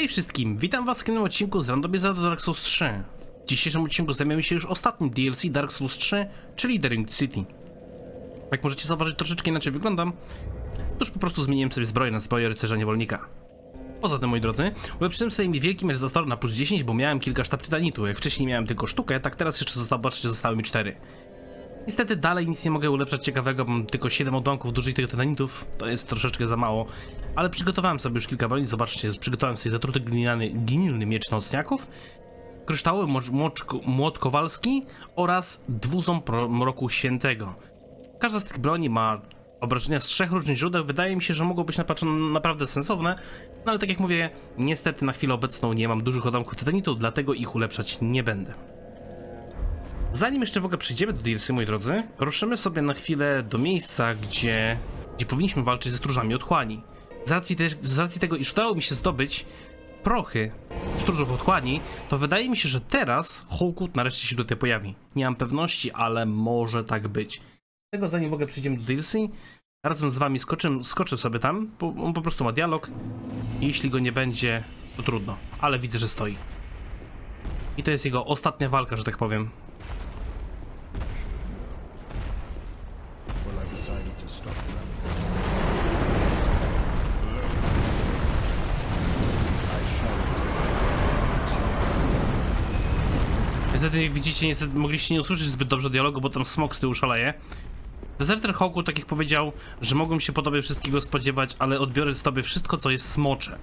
Hej wszystkim, witam was w kolejnym odcinku z Randomiza do Dark Souls 3. W dzisiejszym odcinku zajmiemy się już ostatnim DLC Dark Souls 3, czyli The Ring City. Jak możecie zauważyć, troszeczkę inaczej wyglądam. Otóż po prostu zmieniłem sobie zbroję na zbroję rycerza niewolnika. Poza tym, moi drodzy, ulepszyłem sobie mi wielki miecz został na plus 10, bo miałem kilka sztab tytanitu. Jak wcześniej miałem tylko sztukę, tak teraz jeszcze zobaczcie, zostały mi 4. Niestety dalej nic nie mogę ulepszać ciekawego, mam tylko 7 odłamków dużych tytanitów, to jest troszeczkę za mało. Ale przygotowałem sobie już kilka broni, zobaczcie, przygotowałem sobie zatruty gliniany, ginilny miecz nocniaków, kryształowy młot kowalski oraz dwuząb pro- mroku świętego. Każda z tych broni ma obrażenia z trzech różnych źródeł, wydaje mi się, że mogą być napra- naprawdę sensowne, no ale tak jak mówię, niestety na chwilę obecną nie mam dużych odłamków tytanitu, dlatego ich ulepszać nie będę. Zanim jeszcze w ogóle przejdziemy do DLC, moi drodzy, ruszymy sobie na chwilę do miejsca, gdzie, gdzie powinniśmy walczyć ze stróżami otchłani. Z racji, te, z racji tego, iż udało mi się zdobyć prochy stróżów otchłani, to wydaje mi się, że teraz Hawkwood nareszcie się tutaj pojawi. Nie mam pewności, ale może tak być. Tego zanim w ogóle przejdziemy do DLC, razem z wami skoczę, skoczę sobie tam, bo on po prostu ma dialog. Jeśli go nie będzie, to trudno, ale widzę, że stoi. I to jest jego ostatnia walka, że tak powiem. Well, I decided to stop running. I shall Niestety, widzicie, niestety mogliście nie usłyszeć zbyt dobrze dialogu, bo tam smok z tyłu szaleje. Deserter Hawku, tak jak powiedział, że mogłem się po tobie wszystkiego spodziewać, ale odbiorę z tobie wszystko, co jest smocze.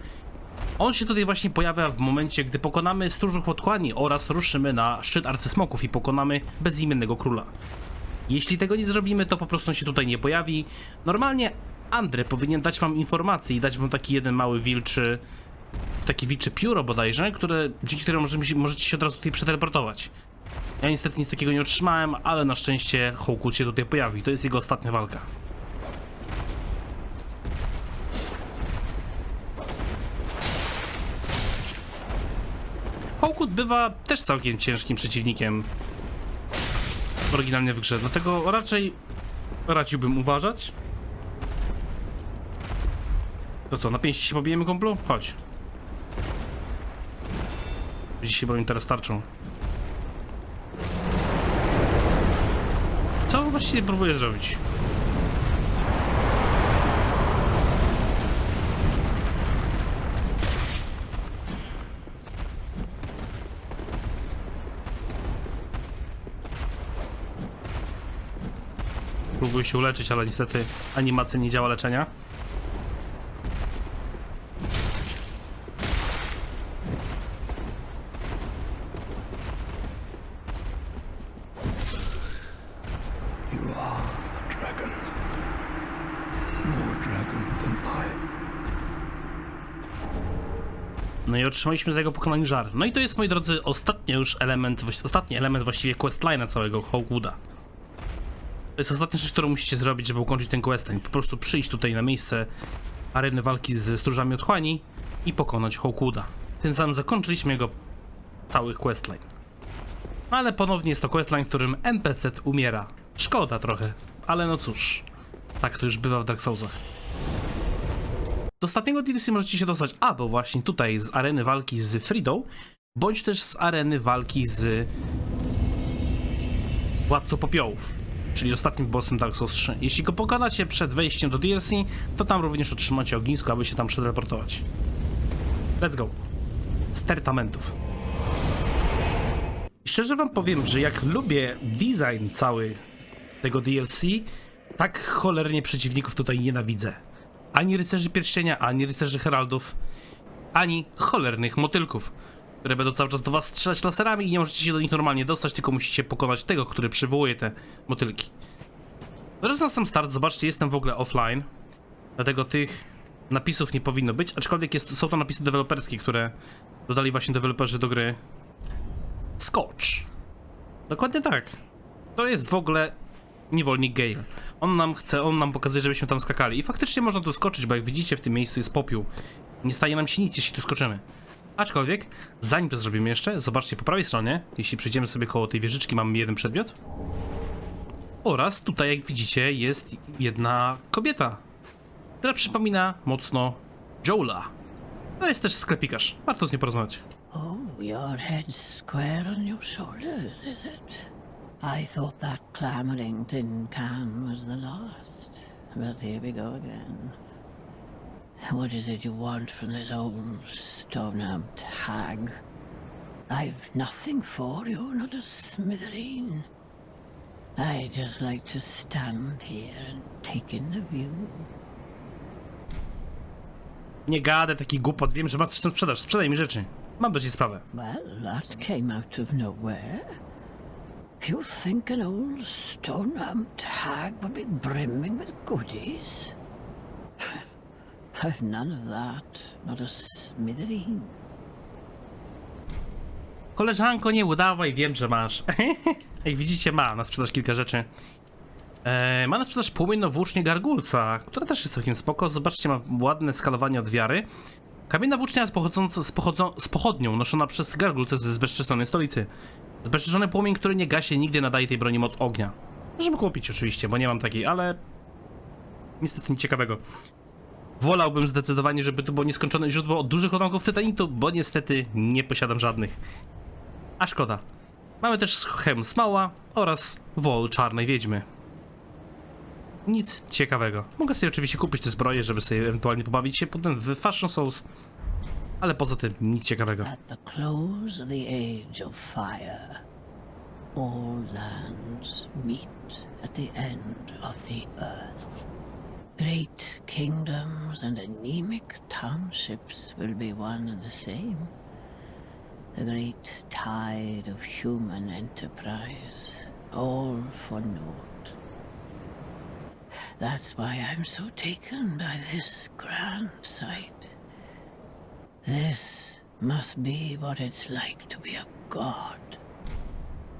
On się tutaj właśnie pojawia w momencie, gdy pokonamy stróżów otchłani oraz ruszymy na szczyt arcysmoków i pokonamy bezimiennego króla. Jeśli tego nie zrobimy, to po prostu się tutaj nie pojawi. Normalnie Andre powinien dać wam informację i dać wam taki jeden mały wilczy, takie wilcze pióro bodajże, które, dzięki któremu możemy, się- możecie się od razu tutaj przeteleportować. Ja niestety nic takiego nie otrzymałem, ale na szczęście Hawkwood się tutaj pojawi. To jest jego ostatnia walka. Hawkwood bywa też całkiem ciężkim przeciwnikiem oryginalnie w grze, dlatego raczej radziłbym uważać. To co, na pięści się pobijemy kumplu? Chodź. Dzisiaj broń teraz tarczą. Co właściwie próbuje zrobić? Próbuję się uleczyć, ale niestety animacja nie działa leczenia. You are a dragon. More dragon than I. No i otrzymaliśmy za jego pokonanie żar. No i to jest, moi drodzy, ostatni już element, ostatni element właściwie questline'a całego Hawkwooda. To jest ostatnia rzecz, którą musicie zrobić, żeby ukończyć ten questline. Po prostu przyjść tutaj na miejsce areny walki ze stróżami otchłani i pokonać Hawkwooda. Tym samym zakończyliśmy jego cały questline. Ale ponownie jest to questline, w którym NPC umiera. Szkoda trochę, ale no cóż. Tak to już bywa w Dark Soulsach. Do ostatniego DLC możecie się dostać albo właśnie tutaj z areny walki z Fridą, bądź też z areny walki z Władcą Popiołów, czyli ostatnim bossem Dark Souls 3. Jeśli go pokonacie przed wejściem do DLC, to tam również otrzymacie ognisko, aby się tam przeteleportować. Let's go. Stertamentów. Szczerze wam powiem, że jak lubię design cały tego DLC, tak cholernie przeciwników tutaj nienawidzę. Ani rycerzy pierścienia, ani rycerzy heraldów, ani cholernych motylków, które będą cały czas do was strzelać laserami i nie możecie się do nich normalnie dostać, tylko musicie pokonać tego, który przywołuje te motylki. Teraz na sam start, zobaczcie, jestem w ogóle offline, dlatego tych napisów nie powinno być, aczkolwiek jest, są to napisy deweloperskie, które dodali właśnie deweloperzy do gry Scotch. Dokładnie tak. To jest w ogóle niewolnik Gale. On nam chce, on nam pokazuje, żebyśmy tam skakali. I faktycznie można tu skoczyć, bo jak widzicie w tym miejscu jest popiół. Nie staje nam się nic, jeśli tu skoczymy. Aczkolwiek, zanim to zrobimy jeszcze, zobaczcie po prawej stronie, jeśli przejdziemy sobie koło tej wieżyczki, mamy jeden przedmiot. Oraz tutaj, jak widzicie, jest jedna kobieta, która przypomina mocno Joela. To jest też sklepikarz. Warto z nim porozmawiać. Oh, your head's square on your shoulders, is it? I thought that clamoring tin can was the last. But here we go again. What is it you want from this old stone-amped hag? I've nothing for you, not a smithereen. I just like to stand here and take in the view. Nie gadę taki głupot, wiem, że ma coś na sprzedaż. Sprzedaj mi rzeczy. Mam do ciebie sprawę. Well, that came out of nowhere. You think an old stone-amped hag would be brimming with goodies? I've none of that, not a smithereen. Koleżanko, nie udawaj, wiem, że masz. Jak widzicie, ma na sprzedaż kilka rzeczy. E, ma na sprzedaż płomienną włócznię gargulca, która też jest całkiem spoko. Zobaczcie, ma ładne skalowanie od wiary. Kamienna włócznia z, pochodząca, z, pochodzą, z pochodnią noszona przez gargulce z zbezczeszczonej stolicy. Zbezczeszczony płomień, który nie gaśnie, nigdy nadaje tej broni moc ognia. Możemy kupić oczywiście, bo nie mam takiej, ale... Niestety nic ciekawego. Wolałbym zdecydowanie, żeby to było nieskończone źródło od dużych odłamków tytanitu, bo niestety nie posiadam żadnych. A szkoda. Mamy też chem smała oraz wol czarnej wiedźmy. Nic ciekawego. Mogę sobie oczywiście kupić te zbroje, żeby sobie ewentualnie pobawić się potem w Fashion Souls. Ale poza tym nic ciekawego. At the close of the age of fire, all lands meet at the end of the earth. Great kingdoms and anemic townships will be one and the same. The great tide of human enterprise, all for naught. That's why I'm so taken by this grand sight. This must be what it's like to be a god.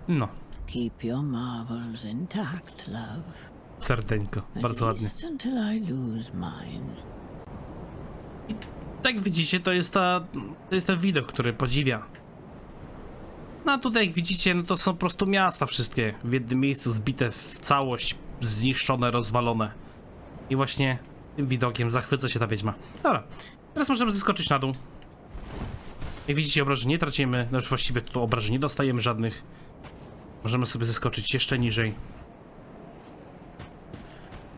No, Keep your marvels intact, love. serdeńko. Bardzo ładnie. until I lose mine. Tak widzicie, to jest ta, to jest ten widok, który podziwia. No a tutaj jak widzicie, no to są po prostu miasta wszystkie w jednym miejscu zbite w całość, zniszczone, rozwalone. I właśnie tym widokiem zachwyca się ta wiedźma. Dobra, teraz możemy zeskoczyć na dół. Jak widzicie, obrażeń nie tracimy, znaczy właściwie tu obrażeń nie dostajemy żadnych. Możemy sobie zeskoczyć jeszcze niżej.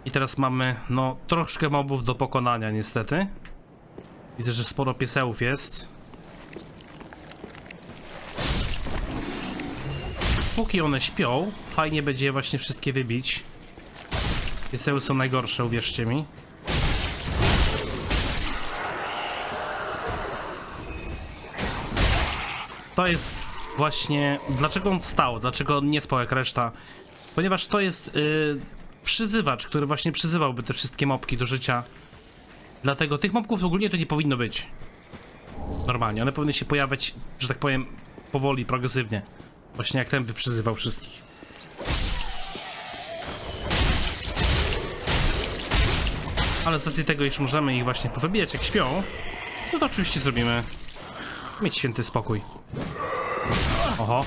I teraz mamy, no, troszkę mobów do pokonania niestety. Widzę, że sporo piesełów jest. Póki one śpią, fajnie będzie właśnie wszystkie wybić. Pieseły są najgorsze, uwierzcie mi. To jest właśnie... Dlaczego on stał? Dlaczego on nie spał jak reszta? Ponieważ to jest yy, przyzywacz, który właśnie przyzywałby te wszystkie mopki do życia. Dlatego tych mobków ogólnie to nie powinno być. Normalnie, one powinny się pojawiać, że tak powiem, powoli, progresywnie. Właśnie jak ten by przyzywał wszystkich. Ale z racji tego, iż możemy ich właśnie powybijać jak śpią, no to oczywiście zrobimy. Mieć święty spokój. Oho.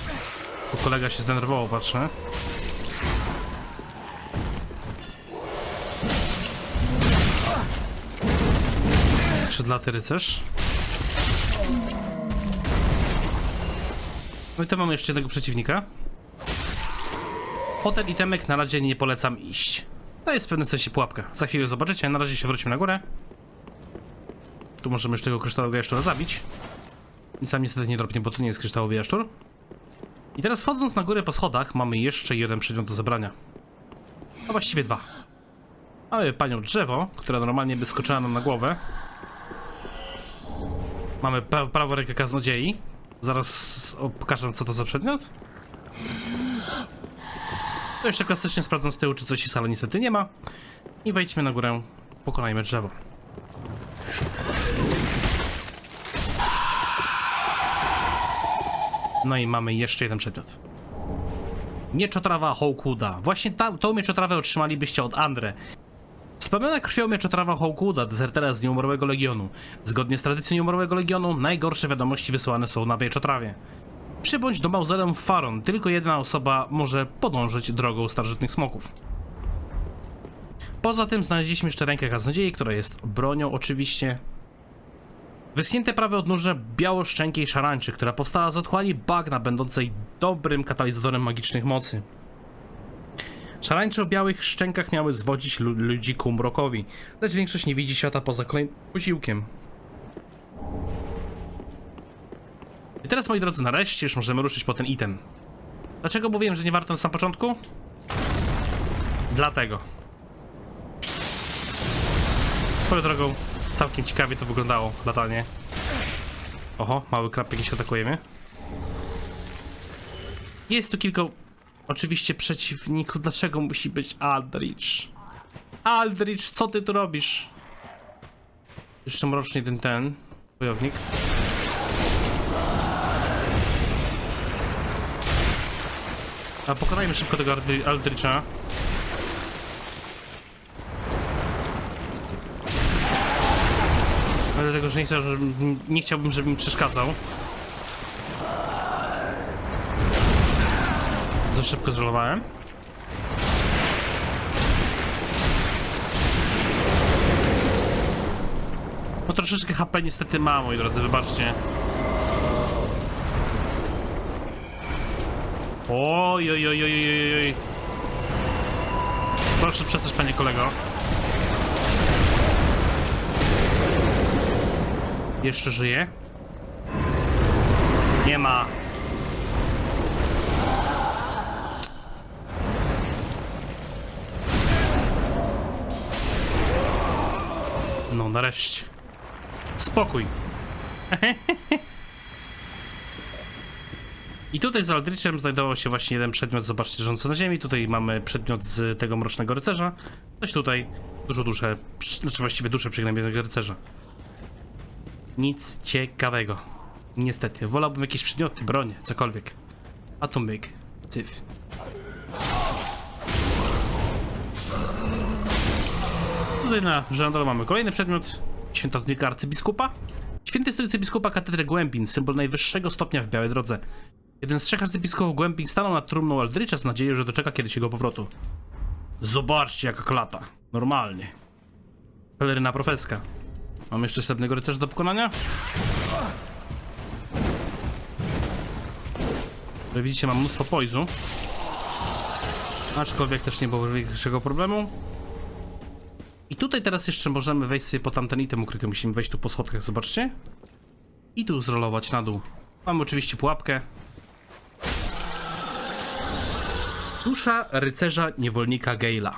Tu kolega się zdenerwował, patrzę. Skrzydlaty rycerz. No i to mamy jeszcze jednego przeciwnika. Hotel i Temek na razie nie polecam iść. To jest w pewnym sensie pułapka. Za chwilę zobaczycie, na razie się wrócimy na górę. Tu możemy jeszcze tego kryształowego jaszczura zabić. Nic sam niestety nie dropnie, bo to nie jest kryształowy jaszczur. I teraz wchodząc na górę po schodach mamy jeszcze jeden przedmiot do zebrania. A właściwie dwa. Mamy panią drzewo, która normalnie by skoczyła nam na głowę. Mamy pra prawą rękę kaznodziei. Zaraz pokażę co to za przedmiot. To jeszcze klasycznie sprawdzam z tyłu, czy coś jest, ale niestety nie ma. I wejdźmy na górę, pokonajmy drzewo. No i mamy jeszcze jeden przedmiot. Mieczotrawa Hawkwooda. Właśnie ta, tą mieczotrawę otrzymalibyście od Andre. Wspomniana krwią mieczotrawa Hawkwooda, dezertera z Nieumarłego Legionu. Zgodnie z tradycją Nieumarłego Legionu, najgorsze wiadomości wysyłane są na mieczotrawie. Przybądź do mauzoleum Faron, tylko jedna osoba może podążyć drogą starożytnych smoków. Poza tym znaleźliśmy jeszcze rękę kaznodziei, która jest bronią oczywiście. Wyschnięte prawe odnóże białoszczękiej szarańczy, która powstała z otchłani bagna, będącej dobrym katalizatorem magicznych mocy. Szarańcze o białych szczękach miały zwodzić lu- ludzi ku mrokowi, lecz większość nie widzi świata poza kolejnym posiłkiem. I teraz, moi drodzy, nareszcie już możemy ruszyć po ten item. Dlaczego mówiłem, że nie warto na sam początku? Dlatego. Swoją drogą, całkiem ciekawie to wyglądało, latanie. Oho, mały krab jakiś atakuje mnie. Jest tu kilka, oczywiście, przeciwników. Dlaczego musi być Aldrich? Aldrich, co ty tu robisz? Jeszcze mroczny ten, ten, wojownik. A pokonajmy szybko tego Aldri- Aldricha. Dlatego, że nie, chcę, żebym, nie chciałbym, żeby mi przeszkadzał. Za szybko zrolowałem. No troszeczkę HP niestety mam, moi drodzy, wybaczcie. Oj, oj, oj, oj, oj, oj. Proszę przestać, panie kolego. Jeszcze żyje? Nie ma. No, nareszcie. Spokój. I tutaj z Aldrichem znajdował się właśnie jeden przedmiot, zobaczcie, leżący na ziemi. Tutaj mamy przedmiot z tego Mrocznego Rycerza. Coś tutaj, dużo dusze, znaczy właściwie dusze przygnębionego rycerza. Nic ciekawego. Niestety, wolałbym jakieś przedmioty, broń, cokolwiek. A myk, cyf. Tutaj na żądole mamy kolejny przedmiot. Świętownika arcybiskupa. Święty stolicy biskupa katedry Głębin, symbol najwyższego stopnia w Białej Drodze. Jeden z trzech arcybiskupów Głębin stanął nad trumną Aldricza z nadzieją, że doczeka kiedyś jego powrotu. Zobaczcie jaka klata. Normalnie. Peleryna profeska. Mam jeszcze srebrnego rycerza do pokonania? Jak widzicie, mam mnóstwo poizu. Aczkolwiek też nie było większego problemu. I tutaj teraz jeszcze możemy wejść sobie po tamten item ukryty. Musimy wejść tu po schodkach, zobaczcie. I tu zrolować na dół. Mamy oczywiście pułapkę. Dusza rycerza niewolnika Gale'a.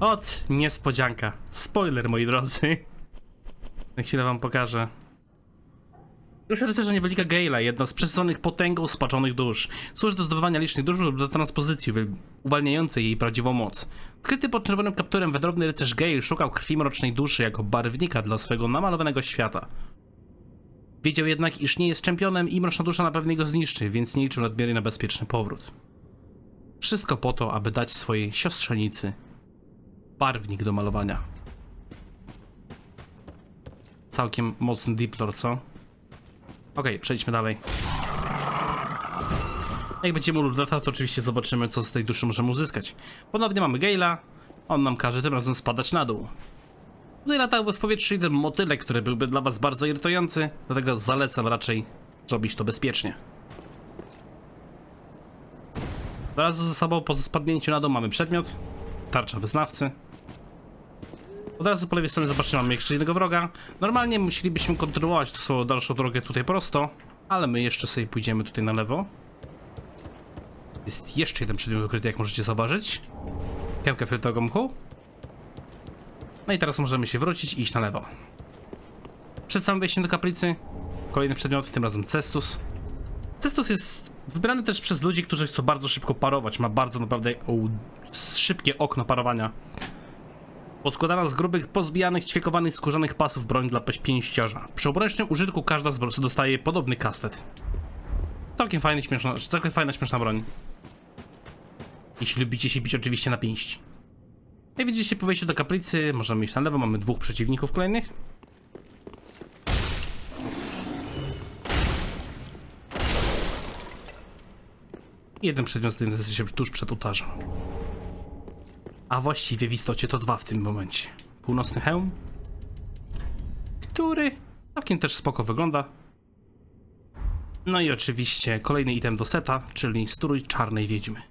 Ot, niespodzianka. Spoiler, moi drodzy. Na chwilę wam pokażę. Dusza rycerza niewolnika Gale'a, jedna z przesyconych potęgą spaczonych dusz. Służy do zdobywania licznych dusz lub do transpozycji, uwalniającej jej prawdziwą moc. Skryty pod czerwonym kapturem wędrowny rycerz Gale szukał krwi mrocznej duszy jako barwnika dla swego namalowanego świata. Wiedział jednak, iż nie jest czempionem i mroczna dusza na pewno go zniszczy, więc nie liczył nadmiernie na bezpieczny powrót. Wszystko po to, aby dać swojej siostrzenicy barwnik do malowania. Całkiem mocny diplor, co? Okej, przejdźmy dalej. Jak będziemy u Ludeta, to oczywiście zobaczymy, co z tej duszy możemy uzyskać. Ponownie mamy Gale'a. On nam każe tym razem spadać na dół. Tutaj latałby w powietrzu jeden motylek, który byłby dla was bardzo irytujący, dlatego zalecam raczej zrobić to bezpiecznie. Razu ze sobą po spadnięciu na dół mamy przedmiot, tarcza wyznawcy. Od razu po lewej stronie zobaczymy, mamy jeszcze jednego wroga. Normalnie musielibyśmy kontynuować tu swoją dalszą drogę tutaj prosto, ale my jeszcze sobie pójdziemy tutaj na lewo. Jest jeszcze jeden przedmiot ukryty, jak możecie zauważyć. Kępkę fioletowego mchu. No i teraz możemy się wrócić i iść na lewo. Przed samym wejściem do kaplicy kolejny przedmiot, tym razem cestus. Cestus jest wybrany też przez ludzi, którzy chcą bardzo szybko parować. Ma bardzo naprawdę szybkie okno parowania. Poskładana z grubych, pozbijanych, ćwiekowanych, skórzanych pasów broń dla pięściarza. Przy obręcznym użytku każda z dostaje podobny kastet. Całkiem fajna, śmieszna, całkiem fajna, śmieszna broń. Jeśli lubicie się bić oczywiście na pięści. Jak widzicie po wejściu do kaplicy, możemy iść na lewo, mamy dwóch przeciwników kolejnych. Jeden przedmiot znajduje się tuż przed ołtarzem. A właściwie w istocie to dwa w tym momencie. Północny hełm, który Całkiem też spoko wygląda. No i oczywiście kolejny item do seta, czyli strój czarnej wiedźmy.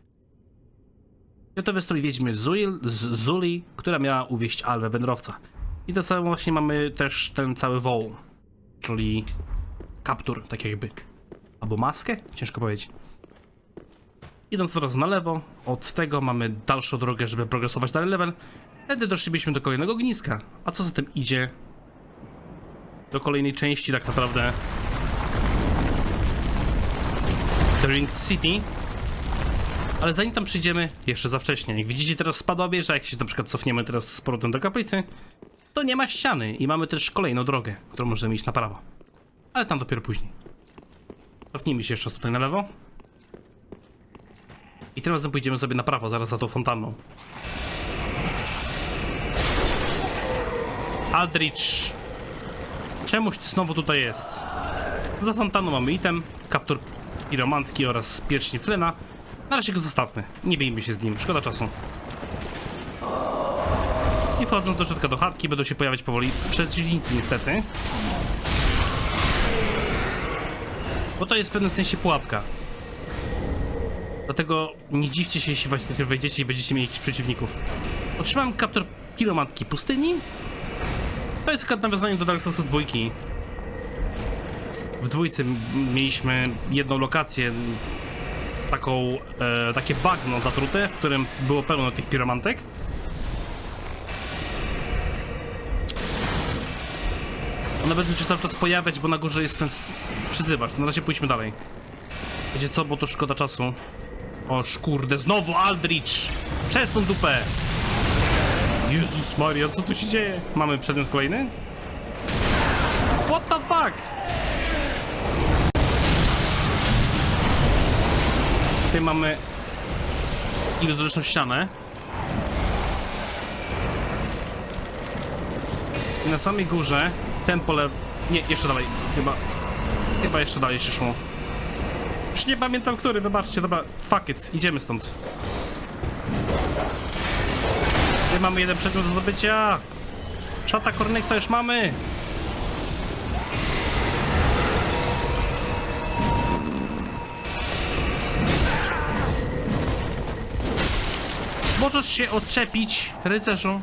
Gotowy strój wiedźmy Zuil, z Zuli, która miała uwieść Alwę Wędrowca. I to całe właśnie mamy też ten cały woł, czyli kaptur, tak jakby. Albo maskę? Ciężko powiedzieć. Idąc teraz na lewo, od tego mamy dalszą drogę, żeby progresować dalej level. Wtedy doszlibyśmy do kolejnego ogniska. A co za tym idzie? Do kolejnej części tak naprawdę. The City. Ale zanim tam przyjdziemy, jeszcze za wcześnie. Jak widzicie teraz spadowie, że jak się na przykład cofniemy teraz z powrotem do kaplicy, to nie ma ściany i mamy też kolejną drogę, którą możemy iść na prawo. Ale tam dopiero później. Cofnijmy się jeszcze tutaj na lewo. I tym razem pójdziemy sobie na prawo, zaraz za tą fontanną. Aldrich. Czemuś znowu tutaj jest? Za fontanną mamy item, kaptur piromantki oraz pierścień Flena. Na razie go zostawmy. Nie bijmy się z nim, szkoda czasu. I wchodząc do środka do chatki będą się pojawiać powoli przeciwnicy niestety. Bo to jest w pewnym sensie pułapka. Dlatego nie dziwcie się, jeśli właśnie tutaj wejdziecie i będziecie mieli jakichś przeciwników. Otrzymałem kaptur kilomantki pustyni. To jest akurat nawiązanie do Dark Soulsu dwójki. W dwójce mieliśmy jedną lokację, taką, e, takie bagno zatrute, w którym było pełno tych piromantek. One będą się cały czas pojawiać, bo na górze jest ten przyzywacz. Na razie pójdźmy dalej. Wiecie co, bo to szkoda czasu. O szkurde, znowu Aldrich! Przez tą dupę! Jezus Maria, co tu się dzieje? Mamy przedmiot kolejny? What the fuck? Tutaj mamy iluzoryczną ścianę. I na samej górze tempo le... Nie, jeszcze dalej. Chyba... Chyba jeszcze dalej się szło. Już nie pamiętam który, wybaczcie, dobra, fuck it, idziemy stąd. Tutaj mamy jeden przedmiot do zdobycia. Szata Korneksa już mamy. Możesz się odczepić, rycerzu.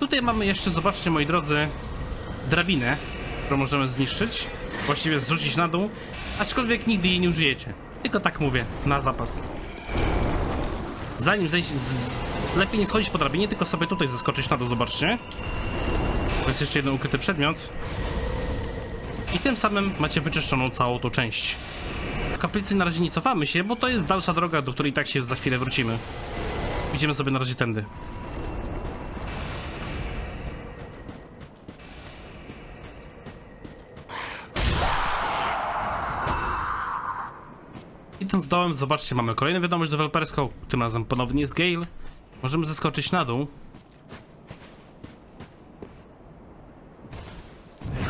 Tutaj mamy jeszcze, zobaczcie moi drodzy, drabinę, którą możemy zniszczyć. Właściwie zrzucić na dół, aczkolwiek nigdy jej nie użyjecie. Tylko tak mówię, na zapas. Zanim zejść, z... lepiej nie schodzić po drabinie, tylko sobie tutaj zeskoczyć na dół, zobaczcie. To jest jeszcze jeden ukryty przedmiot. I tym samym macie wyczyszczoną całą tą część. W kaplicy na razie nie cofamy się, bo to jest dalsza droga, do której i tak się za chwilę wrócimy. Idziemy sobie na razie tędy. Idąc dołem, zobaczcie, mamy kolejną wiadomość deweloperską. Tym razem ponownie jest Gale. Możemy zeskoczyć na dół.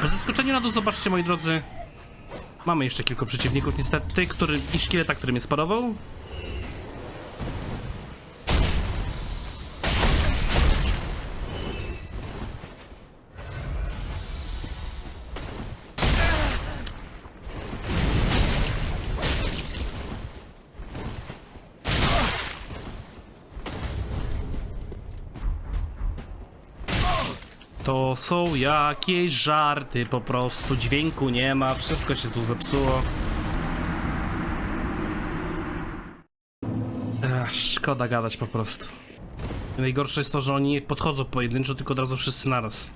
Po zeskoczeniu na dół, zobaczcie, moi drodzy, mamy jeszcze kilku przeciwników, niestety, który, i szkieleta, który mnie sparował. Są jakieś żarty, po prostu dźwięku nie ma, wszystko się tu zepsuło. Ech, szkoda gadać po prostu. Najgorsze jest to, że oni nie podchodzą pojedynczo, tylko od razu wszyscy naraz.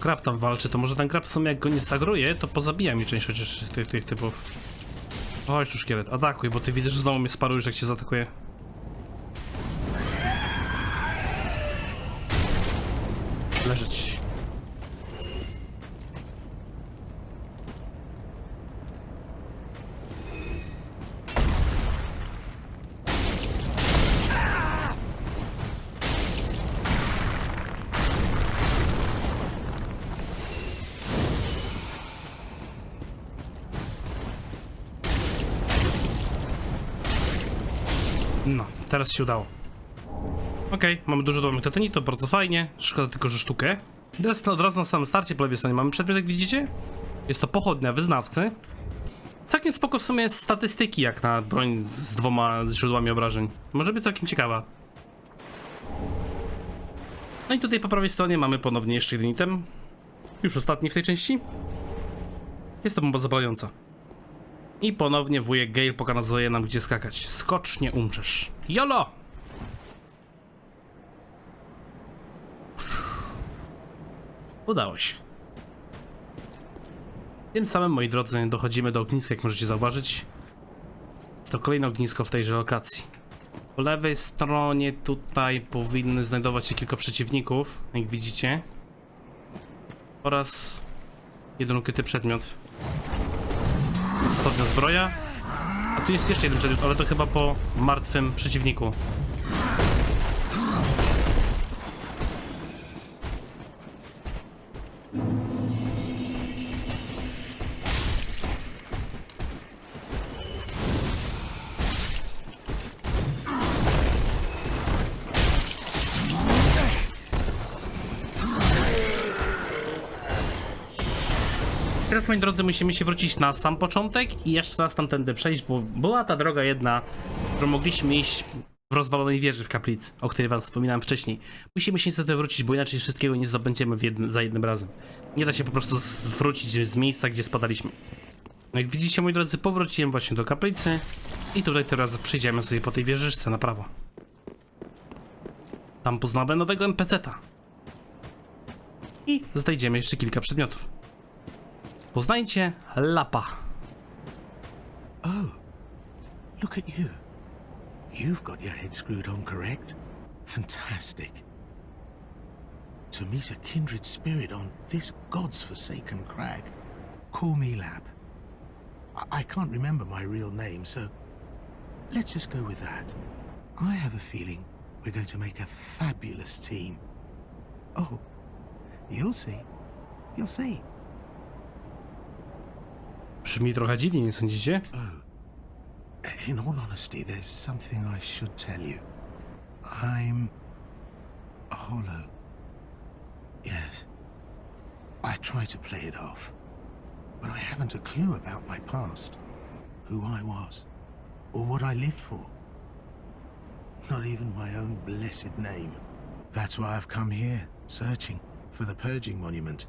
Krab tam walczy, to może ten krab sumie jak go nie zagruje, to pozabija mi część chociaż tych, tych typów. Chodź tu szkielet, atakuj, bo ty widzę, że znowu mnie sparujesz jak cię zaatakuje. Leżeć. No, teraz się udało. Okej, mamy dużo domek tetani, to bardzo fajnie. Szkoda tylko, że sztukę. Teraz od razu na samym starcie po lewej stronie mamy przedmiot, jak widzicie. Jest to pochodnia wyznawcy. Całkiem spoko w sumie jest statystyki jak na broń z dwoma źródłami obrażeń. Może być całkiem ciekawa. No i tutaj po prawej stronie mamy ponownie jeszcze jeden item. Już ostatni w tej części. Jest to bomba zapalająca. I ponownie wujek Gale pokazuje nam gdzie skakać. Skocz, nie umrzesz. YOLO! Udało się. Tym samym, moi drodzy, dochodzimy do ogniska, jak możecie zauważyć. To kolejne ognisko w tejże lokacji. Po lewej stronie tutaj powinny znajdować się kilka przeciwników, jak widzicie. Oraz jeden ukryty przedmiot. Wschodnia zbroja. A tu jest jeszcze jeden przedmiot, ale to chyba po martwym przeciwniku. Moi drodzy, musimy się wrócić na sam początek i jeszcze raz tamtędy przejść, bo była ta droga jedna, którą mogliśmy iść w rozwalonej wieży w kaplicy, o której wam wspominałem wcześniej. Musimy się niestety wrócić, bo inaczej wszystkiego nie zdobędziemy jednym, za jednym razem. Nie da się po prostu zwrócić z miejsca, gdzie spadaliśmy. No Jak widzicie, moi drodzy, powróciłem właśnie do kaplicy i tutaj teraz przejdziemy sobie po tej wieżyczce na prawo. Tam poznamy nowego NPC-ta. I znajdziemy jeszcze kilka przedmiotów. Poznajcie Lapa. Oh, look at you. You've got your head screwed on correct. Fantastic. To meet a kindred spirit on this god's forsaken crag. Call me Lab. I, I can't remember my real name, so let's just go with that. I have a feeling we're going to make a fabulous team. Oh, you'll see. You'll see. Brzmi trochę dziwnie, nie sądzicie? Oh, eh, in all honesty, there's something I should tell you. I'm a hollow. Yes. I try to play it off, but I haven't a clue about my past, who I was, or what I lived for. Not even my own blessed name. That's why I've come here, searching for the Purging Monument.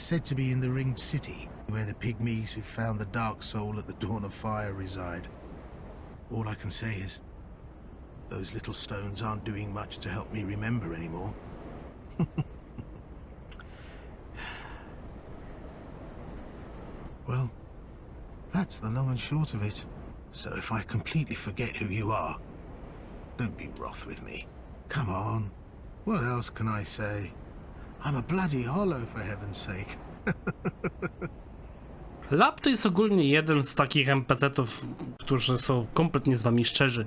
Said to be in the Ringed City, where the pygmies who found the Dark Soul at the Dawn of Fire reside. All I can say is, those little stones aren't doing much to help me remember anymore. well, that's the long and short of it. So if I completely forget who you are, don't be wroth with me. Come on. What else can I say? I'm a bloody hollow, for heaven's sake. Lap to jest ogólnie jeden z takich NPC-ów, którzy są kompletnie z wami szczerzy.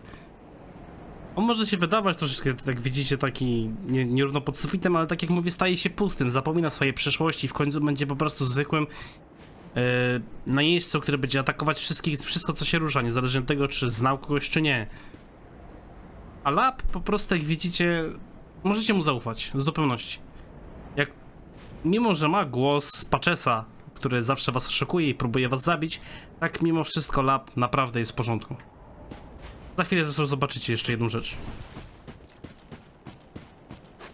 On może się wydawać troszeczkę, jak widzicie, taki nie, nierówno pod sufitem, ale tak jak mówię, staje się pustym, zapomina swojej przeszłości w końcu będzie po prostu zwykłym yy, najeźdźcą, który będzie atakować wszystkich, wszystko co się rusza, niezależnie od tego, czy znał kogoś, czy nie. A Lap po prostu, jak widzicie, możecie mu zaufać, z zupełności. Jak, mimo że ma głos Paczesa, który zawsze was oszukuje i próbuje was zabić, tak mimo wszystko Lap naprawdę jest w porządku. Za chwilę zresztą zobaczycie jeszcze jedną rzecz.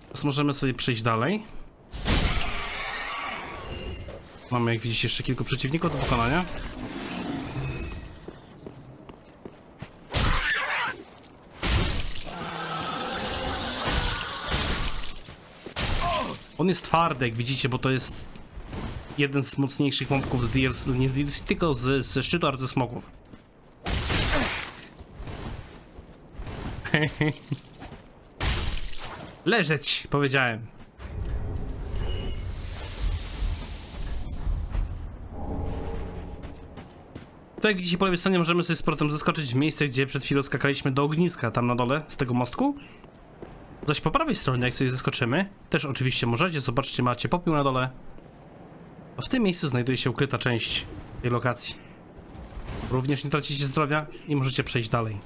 Teraz możemy sobie przejść dalej. Mamy, jak widzicie, jeszcze kilku przeciwników do pokonania. On jest twardy, jak widzicie, bo to jest jeden z mocniejszych mobków z DLC, nie z DLC, tylko z, ze szczytu arcysmoków. Leżeć, powiedziałem. To jak widzicie po lewej stronie możemy sobie z portem zaskoczyć w miejsce, gdzie przed chwilą skakaliśmy do ogniska, tam na dole, z tego mostku. Zaś po prawej stronie, jak sobie zaskoczymy, też oczywiście możecie, zobaczcie, macie popiół na dole. A w tym miejscu znajduje się ukryta część tej lokacji. Również nie tracicie zdrowia i możecie przejść dalej.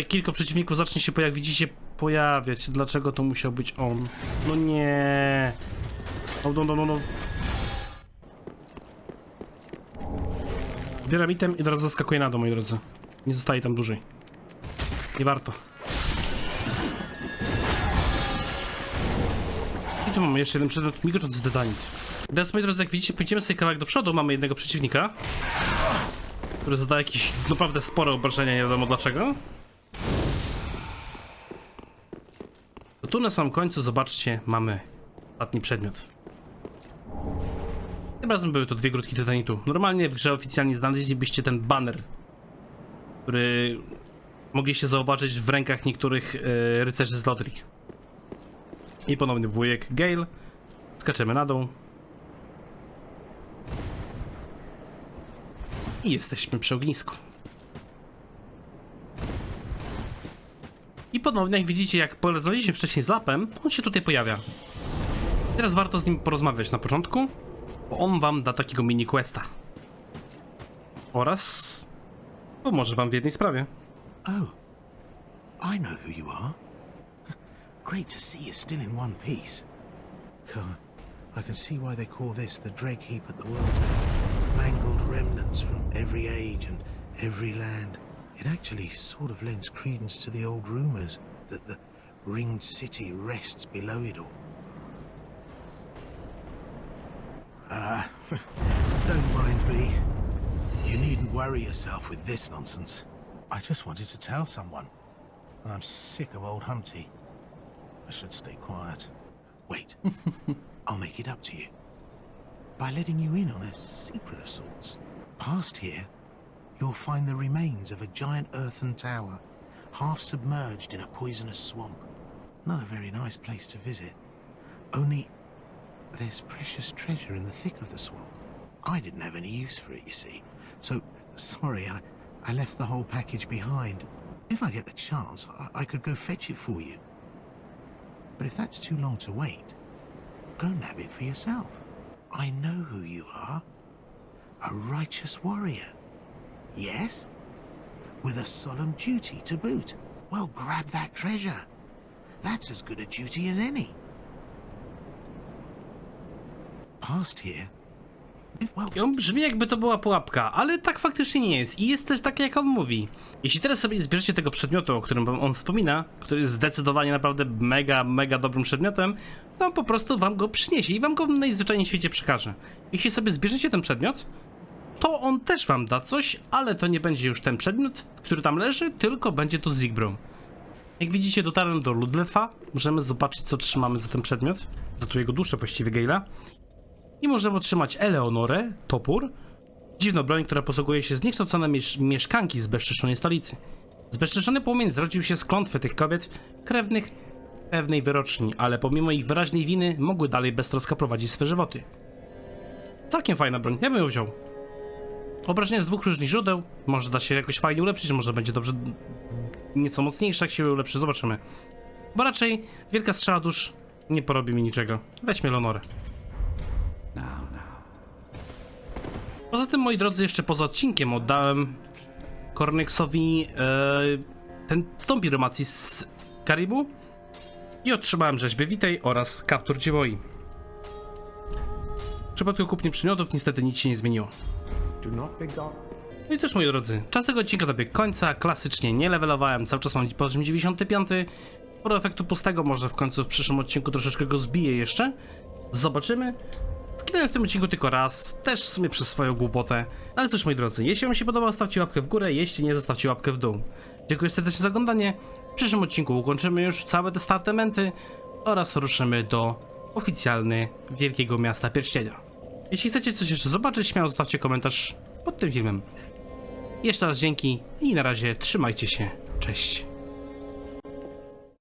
Tutaj kilka przeciwników zacznie się, jak widzicie, pojawiać. Dlaczego to musiał być on? No nie. No, no, no, no, no. Zbieram item i od razu zaskakuję na dół, moi drodzy. Nie zostaje tam dłużej. Nie warto. I tu mamy jeszcze jeden przedmiot migoczący dedanit. Teraz, moi drodzy, jak widzicie, pójdziemy sobie kawałek do przodu, mamy jednego przeciwnika, który zada jakieś naprawdę spore obrażenia, nie wiadomo dlaczego. Na samym końcu, zobaczcie, mamy ostatni przedmiot. Tym razem były to dwie grudki tytanitu. Normalnie w grze oficjalnie znaleźlibyście ten banner, który mogliście zauważyć w rękach niektórych e, rycerzy z Lotrik. I ponowny wujek Gale. Skaczemy na dół. I jesteśmy przy ognisku. Ponownie, jak widzicie, jak porozmawialiśmy wcześniej z Lapem, on się tutaj pojawia. Teraz warto z nim porozmawiać na początku, bo on wam da takiego mini questa. Oraz pomoże wam w jednej sprawie. Oh, I know who you are. Great to see you still in one piece. I can see why they call this the Drake Heap at the world's end. Mangled remnants from every age and every land. It actually sort of lends credence to the old rumors that the ringed city rests below it all. Ah, don't mind me. You needn't worry yourself with this nonsense. I just wanted to tell someone. And I'm sick of old Humpty. I should stay quiet. Wait. I'll make it up to you. By letting you in on a secret of sorts. Past here, you'll find the remains of a giant earthen tower, half submerged in a poisonous swamp. Not a very nice place to visit. Only there's precious treasure in the thick of the swamp. I didn't have any use for it, you see. So, sorry, I, I left the whole package behind. If I get the chance, I, I could go fetch it for you. But if that's too long to wait, go nab it for yourself. I know who you are. A righteous warrior. Yes? With a solemn duty to boot. Well, grab that treasure. That's as good a duty as any. Past here. On brzmi jakby to była pułapka, ale tak faktycznie nie jest. I jest też tak jak on mówi. Jeśli teraz sobie zbierzecie tego przedmiotu, o którym on wspomina, który jest zdecydowanie naprawdę mega, mega dobrym przedmiotem, to po prostu wam go przyniesie i wam go najzwyczajniej w świecie przekaże. Jeśli sobie zbierzecie ten przedmiot, to on też wam da coś, ale to nie będzie już ten przedmiot, który tam leży, tylko będzie to Zigbro. Jak widzicie, dotarłem do Ludlefa. Możemy zobaczyć, co trzymamy za ten przedmiot. Za tu jego duszę właściwie Gale'a. I możemy otrzymać Eleonorę, topór, dziwną broń, która posługuje się zniekształcone miesz mieszkanki z bezczeszczonej stolicy. Zbezczeszczony płomień zrodził się z klątwy tych kobiet, krewnych pewnej wyroczni, ale pomimo ich wyraźnej winy mogły dalej beztroska prowadzić swe żywoty. Całkiem fajna broń, ja bym ją wziął. Obrażenia z dwóch różnych źródeł, może da się jakoś fajnie ulepszyć, może będzie dobrze nieco mocniejsza, jak się ulepszy, zobaczymy. Bo raczej wielka strzała dusz nie porobi mi niczego. Weźmy Leonorę. Poza tym, moi drodzy, jeszcze poza odcinkiem oddałem Cornexowi e, ten piromacji z Karibu i otrzymałem rzeźbę Witej oraz kaptur dziewoi. W przypadku kupnie przedmiotów niestety nic się nie zmieniło. No i też moi drodzy, czas tego odcinka dobiegł końca, klasycznie nie levelowałem, cały czas mam poziom 95. Sporo efektu pustego, może w końcu w przyszłym odcinku troszeczkę go zbiję jeszcze. Zobaczymy. Skinąłem w tym odcinku tylko raz, też w sumie przez swoją głupotę. Ale cóż moi drodzy, jeśli wam się podobało, stawcie łapkę w górę, jeśli nie, zostawcie łapkę w dół. Dziękuję serdecznie za oglądanie. W przyszłym odcinku ukończymy już całe te oraz ruszymy do oficjalny Wielkiego Miasta Pierścienia. Jeśli chcecie coś jeszcze zobaczyć, śmiało zostawcie komentarz pod tym filmem. Jeszcze raz dzięki i na razie trzymajcie się. Cześć.